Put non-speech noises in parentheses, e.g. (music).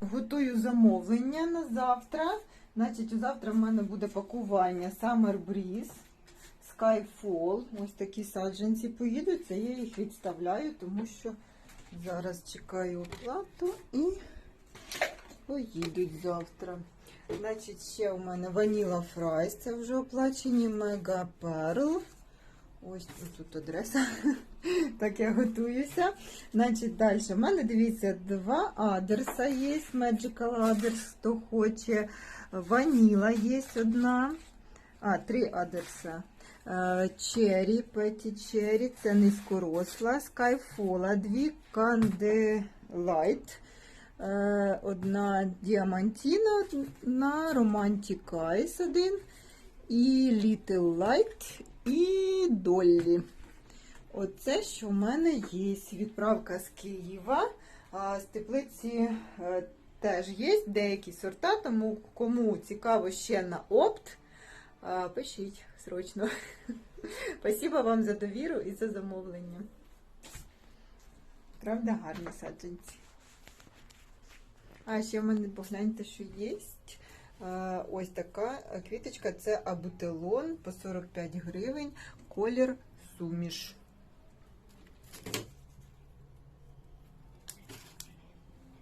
готую замовлення на завтра. Значить, завтра в мене буде пакування Summer Breeze, Skyfall. Ось такі саджанці поїдуть. Це я їх відставляю, тому що зараз чекаю оплату і поїдуть завтра. Значить, ще у мене Vanilla Fries, це вже оплачені Mega Pearl. Ось тут адреса. Так я готуюся. Значить, далі. У мене дивіться, два адреса є. Magical адрес, хто хоче. Ваніла є одна. А, три адреса. Черрі, Петі Черрі, це низькоросла. Skyfall, дві Candelite. Е, Одна Діамантіна, одна Romantic Eyes один. І Little Light, і Доллі. Оце, що в мене є. Відправка з Києва. З теплиці е, теж є деякі сорта, тому кому цікаво ще на опт, пишіть срочно. (laughs) Спасибо вам за довіру і за замовлення. Правда, гарні саджанці. А ще в мене погляньте, що є. Е, Ось така квіточка це абутелон по 45 гривень, колір суміш.